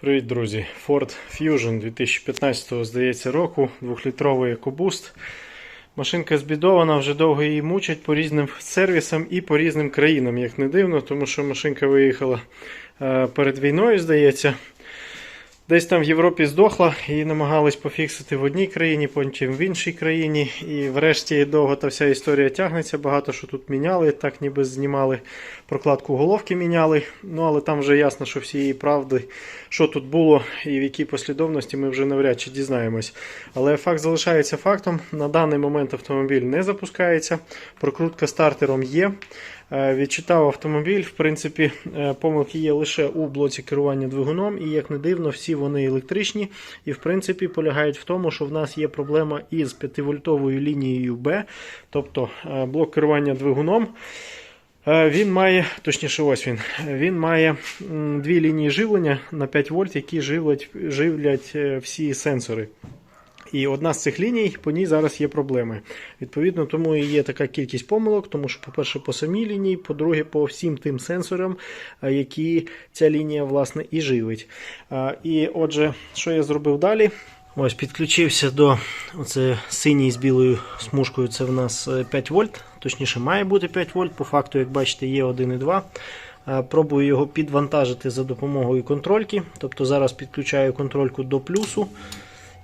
Привіт, друзі! Ford Fusion 2015 здається року, 2-літровий EcoBoost. Машинка збідована, вже довго її мучать по різним сервісам і по різним країнам, як не дивно, тому що машинка виїхала е, перед війною, здається. Десь там в Європі здохла, її намагались пофіксити в одній країні, потім в іншій країні. І врешті довго та вся історія тягнеться. Багато що тут міняли, так ніби знімали прокладку головки міняли. Ну але там вже ясно, що всієї правди, що тут було і в якій послідовності, ми вже навряд чи дізнаємось. Але факт залишається фактом. На даний момент автомобіль не запускається. Прокрутка стартером є. Е, Відчитав автомобіль. В принципі, е, помилки є лише у блоці керування двигуном, і як не дивно, всі вони електричні. І в принципі полягають в тому, що в нас є проблема із 5-вольтовою лінією B, тобто е, блок керування двигуном. Він має, точніше, ось він. Він має дві лінії живлення на 5 вольт, які живлять, живлять всі сенсори. І одна з цих ліній, по ній зараз є проблеми. Відповідно, тому і є така кількість помилок, тому що, по-перше, по самій лінії, по-друге, по всім тим сенсорам, е, які ця лінія власне і живить. Е, І отже, що я зробив далі? Ось підключився до оце синій з білою смужкою. Це в нас е, 5 вольт, точніше має бути 5 вольт. По факту, як бачите, є 1,2. Е, Пробую його підвантажити за допомогою контрольки. Тобто зараз підключаю контрольку до плюсу.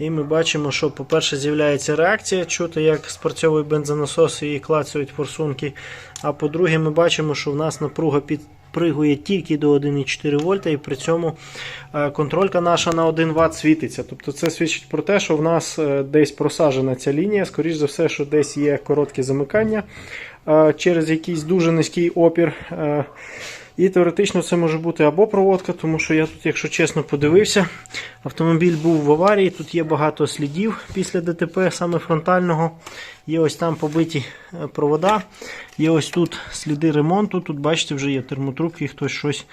І ми бачимо, що, по-перше, з'являється реакція, чути, як спрацьовує бензонасос і клацають форсунки. А по-друге, ми бачимо, що в нас напруга підпригує тільки до 1,4 вольта, і при цьому е, контролька наша на 1 Вт світиться. Тобто це свідчить про те, що в нас е, десь просаджена ця лінія. Скоріше за все, що десь є коротке замикання е, через якийсь дуже низький опір. І теоретично це може бути або проводка, тому що я тут, якщо чесно, подивився. Автомобіль був в аварії, тут є багато слідів після ДТП, саме фронтального. Є ось там побиті е, провода. Є ось тут сліди ремонту. Тут, бачите, вже є термотрубки, хтось щось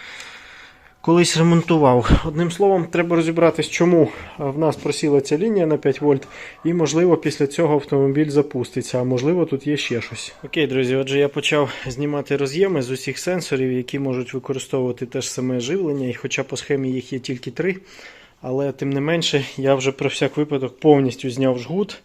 колись ремонтував. Одним словом, треба розібратись, чому в нас просіла ця лінія на 5 вольт, і можливо після цього автомобіль запуститься, а можливо тут є ще щось. Окей, друзі, отже, я почав знімати роз'єми з усіх сенсорів, які можуть використовувати те ж саме живлення, і хоча по схемі їх є тільки три. Але тим не менше, я вже про всяк випадок повністю зняв жгут.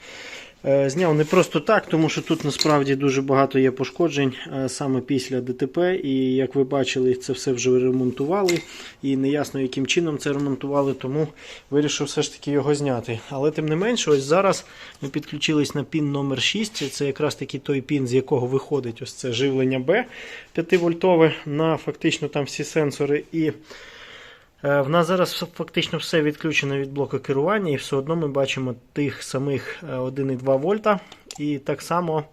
Е, Зняв не просто так, тому що тут насправді дуже багато є пошкоджень е, саме після ДТП. І як ви бачили, це все вже ремонтували. І неясно, яким чином це ремонтували, тому вирішив все ж таки його зняти. Але тим не менше, ось зараз ми підключились на пін номер 6 Це якраз таки той пін, з якого виходить ось це живлення Б 5 вольтове на фактично там всі сенсори. І В нас зараз фактично все відключено від блоку керування, і все одно ми бачимо тих самих е, 1,2 вольта. І так само,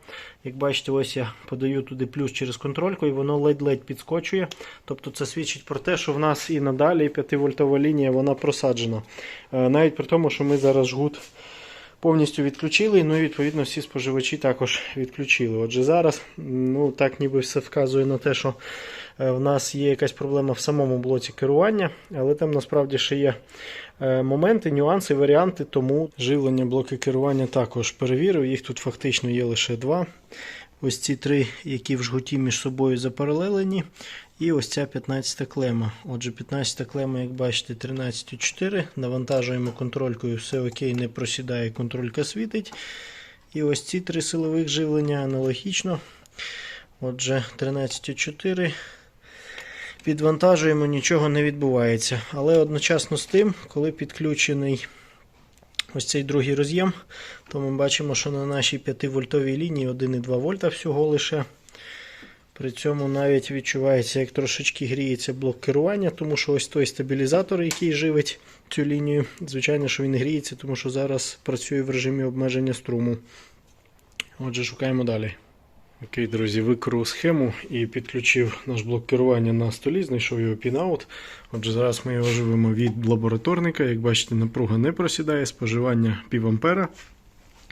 як бачите, ось я подаю туди плюс через контрольку, і воно ледь-ледь підскочує. Тобто це свідчить про те, що в нас і надалі 5-вольтова лінія вона просаджена. Е, Навіть при тому, що ми зараз жгут повністю відключили, ну і відповідно всі споживачі також відключили. Отже, зараз ну так ніби все вказує на те, що е, в нас є якась проблема в самому блоці керування, але там насправді ще є е, моменти, нюанси, варіанти, тому живлення блоки керування також перевірив. Їх тут фактично є лише два. Ось ці три, які в жгуті між собою запаралелені. І ось ця 15 клема. Отже, 15 клема, як бачите, 13,4. Навантажуємо контролькою, все окей, не просідає, контролька світить. І ось ці три силових живлення аналогічно. Отже, 13,4. Підвантажуємо, нічого не відбувається. Але одночасно з тим, коли підключений ось цей другий роз'єм, то ми бачимо, що на нашій 5-вольтовій лінії 1,2 вольта всього лише. При цьому навіть відчувається, як трошечки гріється блок керування, тому що ось той стабілізатор, який живить цю лінію, звичайно, що він гріється, тому що зараз працює в режимі обмеження струму. Отже, шукаємо далі. Окей, друзі, викорив схему і підключив наш блок керування на столі, знайшов його пін-аут. Отже, зараз ми його живемо від лабораторника. Як бачите, напруга не просідає, споживання пів ампера.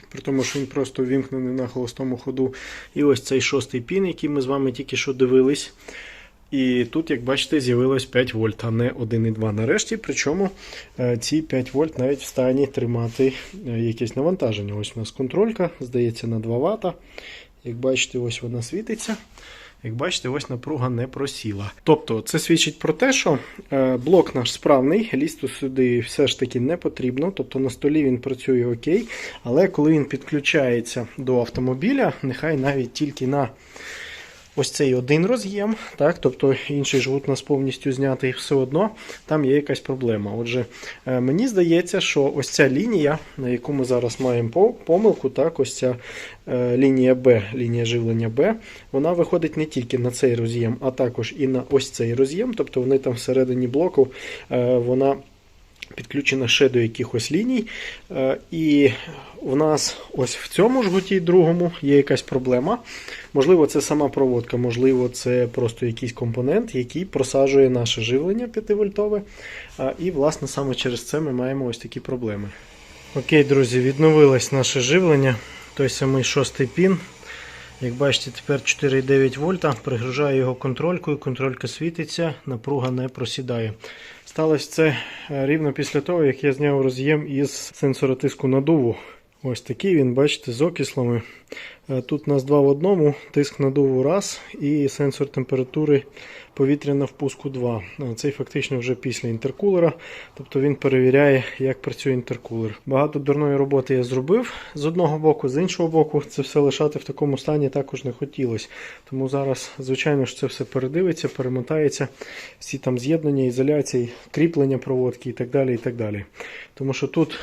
При тому, що він просто вімкнений на холостому ходу. І ось цей шостий пін, який ми з вами тільки що дивились. І тут, як бачите, з'явилось 5 вольт, а не 1,2 нарешті. Причому е, ці 5 вольт навіть в стані тримати е, якесь навантаження. Ось у нас контролька, здається, на 2 Вт. Як бачите, ось вона світиться. Як бачите, ось напруга не просіла. Тобто, це свідчить про те, що е, блок наш справний, лізти сюди все ж таки не потрібно. Тобто на столі він працює окей, але коли він підключається до автомобіля, нехай навіть тільки на ось цей один роз'єм, так, тобто інший жгут у нас повністю знятий, все одно там є якась проблема. Отже, е, мені здається, що ось ця лінія, на яку ми зараз маємо помилку, так, ось ця е, лінія Б, лінія живлення Б, вона виходить не тільки на цей роз'єм, а також і на ось цей роз'єм, тобто вони там всередині блоку, е, вона підключена ще до якихось ліній. Е, І в нас ось в цьому жгуті другому є якась проблема. Можливо, це сама проводка, можливо, це просто якийсь компонент, який просаджує наше живлення 5-вольтове. І, власне, саме через це ми маємо ось такі проблеми. Окей, друзі, відновилось наше живлення. Той самий шостий пін. Як бачите, тепер 4,9 вольта. Пригружаю його контролькою, контролька світиться, напруга не просідає. Сталося це е, рівно після того, як я зняв роз'єм із сенсора тиску надуву. Ось такий він, бачите, з окислами. Е, Тут у нас два в одному, тиск надуву раз і сенсор температури повітря на впуску 2. Е, Цей фактично вже після інтеркулера, тобто він перевіряє, як працює інтеркулер. Багато дурної роботи я зробив з одного боку, з іншого боку, це все лишати в такому стані також не хотілося. Тому зараз, звичайно ж, це все передивиться, перемотається, всі там з'єднання, ізоляції, кріплення проводки і так далі. і так далі. Тому що тут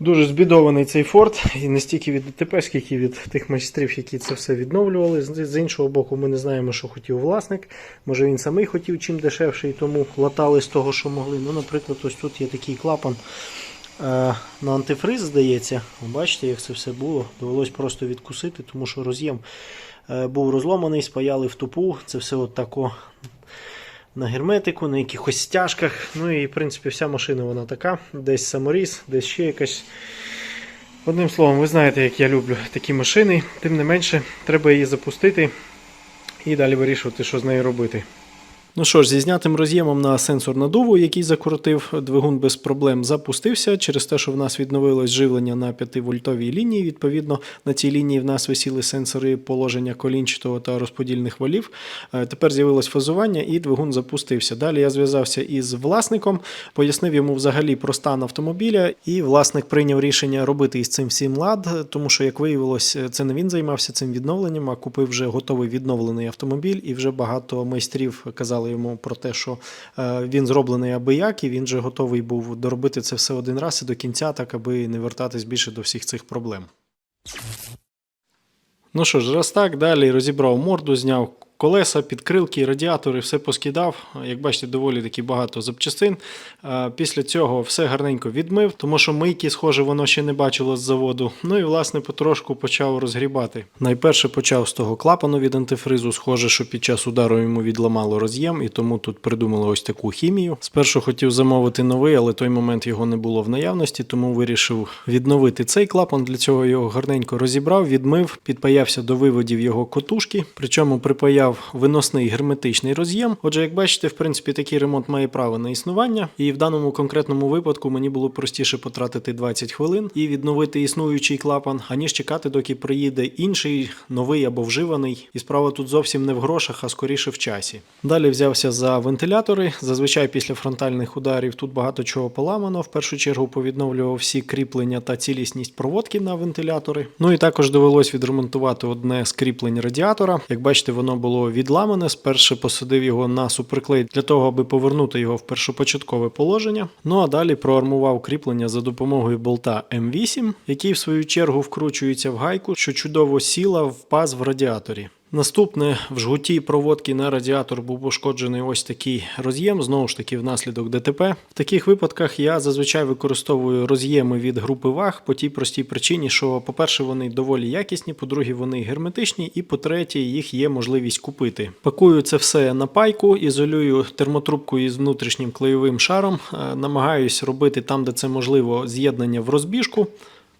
Дуже збідований цей форт, і не стільки від ДТП, скільки від тих майстрів, які це все відновлювали. З іншого боку, ми не знаємо, що хотів власник. Може він самий хотів чим дешевше, і тому латали з того, що могли. Ну, наприклад, ось тут є такий клапан е, на антифриз, здається. Бачите, як це все було. Довелось просто відкусити, тому що роз'єм е, був розломаний, спаяли в тупу. Це все от тако на герметику, на якихось стяжках. Ну і в принципі вся машина вона така. Десь саморіз, десь ще якась. Одним словом, ви знаєте, як я люблю такі машини. Тим не менше, треба її запустити і далі вирішувати, що з нею робити. Ну що ж, зі знятим роз'ємом на сенсор надуву, який закрутив двигун без проблем, запустився через те, що в нас відновилось живлення на 5-вольтовій лінії. Відповідно, на цій лінії в нас висіли сенсори положення колінчатого та розподільних валів. Е, Тепер з'явилось фазування і двигун запустився. Далі я зв'язався із власником, пояснив йому взагалі про стан автомобіля, і власник прийняв рішення робити із цим всім лад, тому що, як виявилось, це не він займався цим відновленням, а купив вже готовий відновлений автомобіль, і вже багато майстрів казали йому про те, що е, він зроблений аби як, і він же готовий був доробити це все один раз і до кінця, так аби не вертатись більше до всіх цих проблем. Ну що ж, раз так, далі розібрав морду, зняв колеса, підкрилки, радіатори, все поскидав. Як бачите, доволі таки багато запчастин. Е, Після цього все гарненько відмив, тому що мийки, схоже, воно ще не бачило з заводу. Ну і власне потрошку почав розгрібати. Найперше почав з того клапану від антифризу. Схоже, що під час удару йому відламало роз'єм, і тому тут придумали ось таку хімію. Спершу хотів замовити новий, але той момент його не було в наявності, тому вирішив відновити цей клапан. Для цього його гарненько розібрав, відмив, підпаявся до виводів його котушки, причому припаяв виносний герметичний роз'єм. Отже, як бачите, в принципі, такий ремонт має право на існування, і в даному конкретному випадку мені було простіше потратити 20 хвилин і відновити існуючий клапан, аніж чекати, доки приїде інший, новий або вживаний. І справа тут зовсім не в грошах, а скоріше в часі. Далі взявся за вентилятори. Зазвичай після фронтальних ударів тут багато чого поламано. В першу чергу повідновлював всі кріплення та цілісність проводки на вентилятори. Ну і також довелось відремонтувати одне з кріплень радіатора. Як бачите, воно було відламане. Спершу посадив його на суперклей для того, аби повернути його в першопочаткове положення. Ну а далі проармував кріплення за допомогою болта М8, який в свою чергу вкручується в гайку, що чудово сіла в паз в радіаторі. Наступне в жгуті проводки на радіатор був пошкоджений ось такий роз'єм, знову ж таки, внаслідок ДТП. В таких випадках я зазвичай використовую роз'єми від групи ваг по тій простій причині, що, по-перше, вони доволі якісні, по-друге, вони герметичні, і по-третє, їх є можливість купити. Пакую це все на пайку, ізолюю термотрубкою із внутрішнім клеєвим шаром, е, намагаюсь робити там, де це можливо, з'єднання в розбіжку.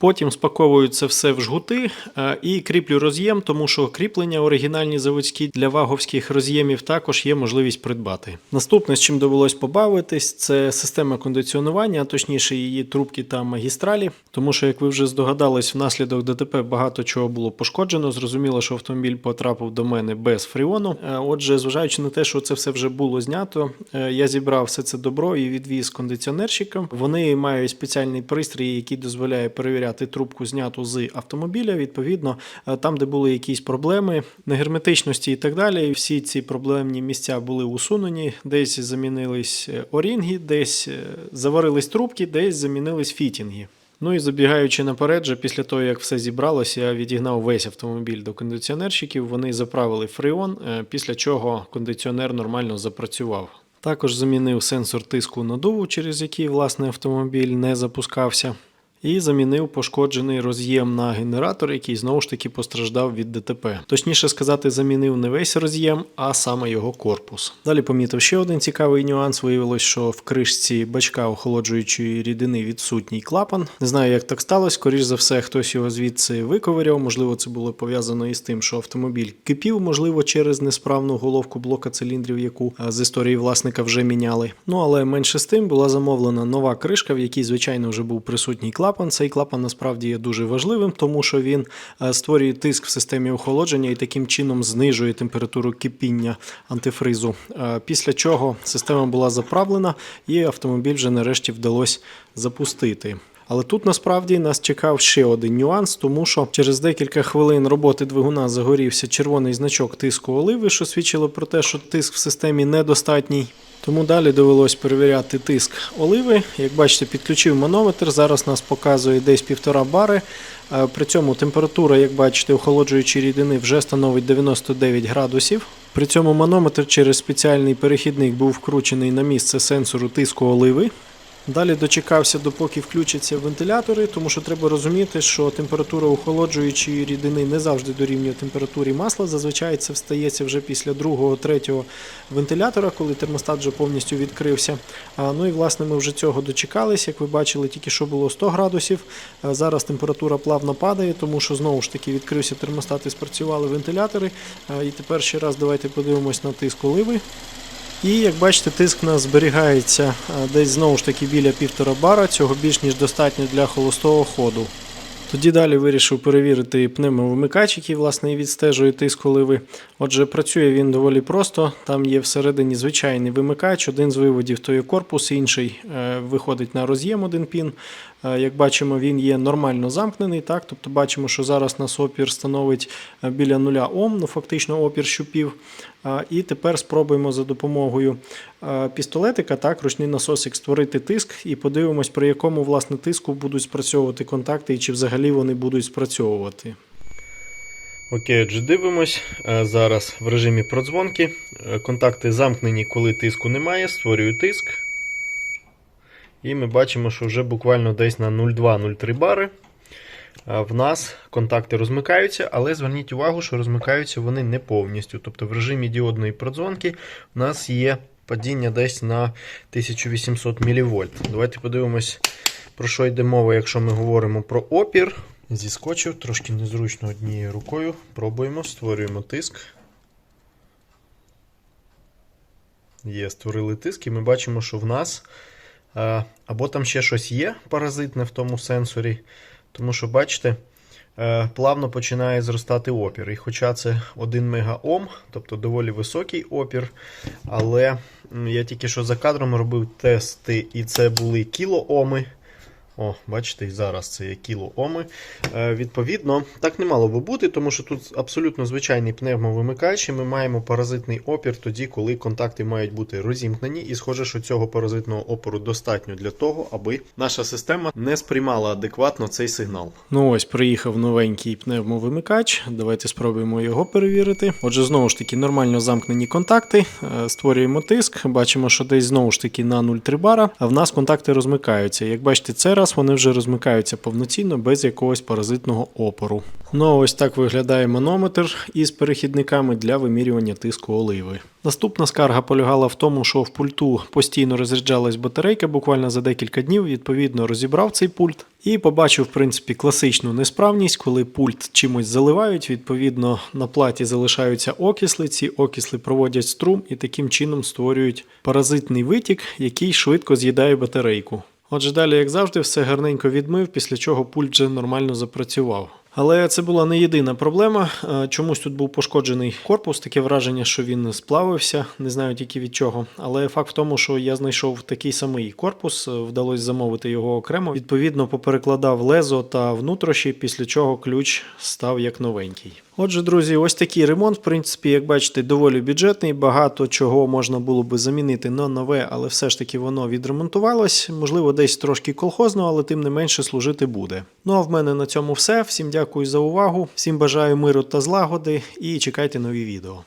Потім спаковую це все в жгути е, і кріплю роз'єм, тому що кріплення оригінальні заводські для ваговських роз'ємів також є можливість придбати. Наступне, з чим довелось побавитись, це система кондиціонування, а точніше її трубки та магістралі. Тому що, як ви вже здогадались, внаслідок ДТП багато чого було пошкоджено. Зрозуміло, що автомобіль потрапив до мене без фріону. Е, Отже, зважаючи на те, що це все вже було знято, е, я зібрав все це добро і відвіз кондиціонерщикам. Вони мають спеціальний пристрій, який дозволяє перевіряти трубку зняту з автомобіля. Відповідно, е, там, де були якісь проблеми, негерметичності і так далі, всі ці проблемні місця були усунені. Десь замінились е, орінги, десь е, заварились трубки, десь замінились фітінги. Ну і забігаючи наперед, вже після того, як все зібралося, я відігнав весь автомобіль до кондиціонерщиків. Вони заправили фреон, після чого кондиціонер нормально запрацював. Також замінив сенсор тиску надуву, через який власне автомобіль не запускався. І замінив пошкоджений роз'єм на генератор, який знову ж таки постраждав від ДТП. Точніше сказати, замінив не весь роз'єм, а саме його корпус. Далі помітив ще один цікавий нюанс. Виявилось, що в кришці бачка охолоджуючої рідини відсутній клапан. Не знаю, як так сталося. Скоріш за все, хтось його звідси виковиряв. Можливо, це було пов'язано із тим, що автомобіль кипів, можливо, через несправну головку блока циліндрів, яку з історії власника вже міняли. Ну але менше з тим була замовлена нова кришка, в якій, звичайно, вже був присутній клапан. Цей клапан насправді є дуже важливим, тому що він е, створює тиск в системі охолодження і таким чином знижує температуру кипіння антифризу. Е, Після чого система була заправлена, і автомобіль вже нарешті вдалося запустити. Але тут насправді нас чекав ще один нюанс, тому що через декілька хвилин роботи двигуна загорівся червоний значок тиску оливи, що свідчило про те, що тиск в системі недостатній. Тому далі довелось перевіряти тиск оливи. Як бачите, підключив манометр. Зараз нас показує десь півтора бари. Е, При цьому температура, як бачите, охолоджуючої рідини вже становить 99 градусів. При цьому манометр через спеціальний перехідник був вкручений на місце сенсору тиску оливи. Далі дочекався, допоки включаться вентилятори, тому що треба розуміти, що температура охолоджуючої рідини не завжди дорівнює температурі масла. Зазвичай це встається вже після другого, третього вентилятора, коли термостат вже повністю відкрився. Ну і власне ми вже цього дочекались. Як ви бачили, тільки що було 100 градусів. Зараз температура плавно падає, тому що знову ж таки відкрився термостат і спрацювали вентилятори. І тепер ще раз давайте подивимось на тиск оливи. І як бачите, тиск у нас зберігається десь знову ж таки біля півтора бара. Цього більш ніж достатньо для холостого ходу. Тоді далі вирішив перевірити пневмовимикач, який власне відстежує тиск оливи. Отже, працює він доволі просто. Там є всередині звичайний вимикач, один з виводів то є корпус, інший е, виходить на роз'єм один пін. Е, Як бачимо, він є нормально замкнений. Так? Тобто бачимо, що зараз нас опір становить е, біля нуля Ом, ну фактично опір щупів. Е, І тепер спробуємо за допомогою пістолетика, так, ручний насосик створити тиск і подивимось, при якому власне тиску будуть спрацьовувати контакти і чи взагалі вони будуть спрацьовувати. Окей, отже, дивимось. Зараз в режимі продзвонки. Контакти замкнені, коли тиску немає. Створюю тиск. І ми бачимо, що вже буквально десь на 0,2-0,3 бари. В нас контакти розмикаються, але зверніть увагу, що розмикаються вони не повністю. Тобто в режимі діодної продзвонки в нас є падіння десь на 1800 мВ. Давайте подивимось, про що йде мова, якщо ми говоримо про опір. Зіскочив, трошки незручно однією рукою. Пробуємо, створюємо тиск. Є, створили тиск, і ми бачимо, що в нас або там ще щось є паразитне в тому сенсорі. Тому що, бачите, е, плавно починає зростати опір. І хоча це 1 мегаом, тобто доволі високий опір, але я тільки що за кадром робив тести, і це були кілооми. О, бачите, і зараз це є кілооми. Е, відповідно, так не мало би бути, тому що тут абсолютно звичайний пневмовимикач, і ми маємо паразитний опір тоді, коли контакти мають бути розімкнені. І схоже, що цього паразитного опору достатньо для того, аби наша система не сприймала адекватно цей сигнал. Ну ось приїхав новенький пневмовимикач. Давайте спробуємо його перевірити. Отже, знову ж таки, нормально замкнені контакти. Е, Створюємо тиск. Бачимо, що десь знову ж таки на 0,3 бара, а в нас контакти розмикаються. Як бачите, це раз час вони вже розмикаються повноцінно без якогось паразитного опору. Ну ось так виглядає манометр із перехідниками для вимірювання тиску оливи. Наступна скарга полягала в тому, що в пульту постійно розряджалась батарейка буквально за декілька днів. Відповідно, розібрав цей пульт і побачив, в принципі, класичну несправність, коли пульт чимось заливають. Відповідно, на платі залишаються окисли. Ці окисли проводять струм і таким чином створюють паразитний витік, який швидко з'їдає батарейку. Отже, далі, як завжди, все гарненько відмив, після чого пульт вже нормально запрацював. Але це була не єдина проблема. Е, Чомусь тут був пошкоджений корпус, таке враження, що він сплавився, не знаю тільки від чого. Але факт в тому, що я знайшов такий самий корпус, е, вдалося замовити його окремо. Відповідно, поперекладав лезо та внутріші, після чого ключ став як новенький. Отже, друзі, ось такий ремонт, в принципі, як бачите, доволі бюджетний. Багато чого можна було би замінити на нове, але все ж таки воно відремонтувалось. Можливо, десь трошки колхозно, але тим не менше служити буде. Ну а в мене на цьому все. Всім дякую за увагу, всім бажаю миру та злагоди і чекайте нові відео.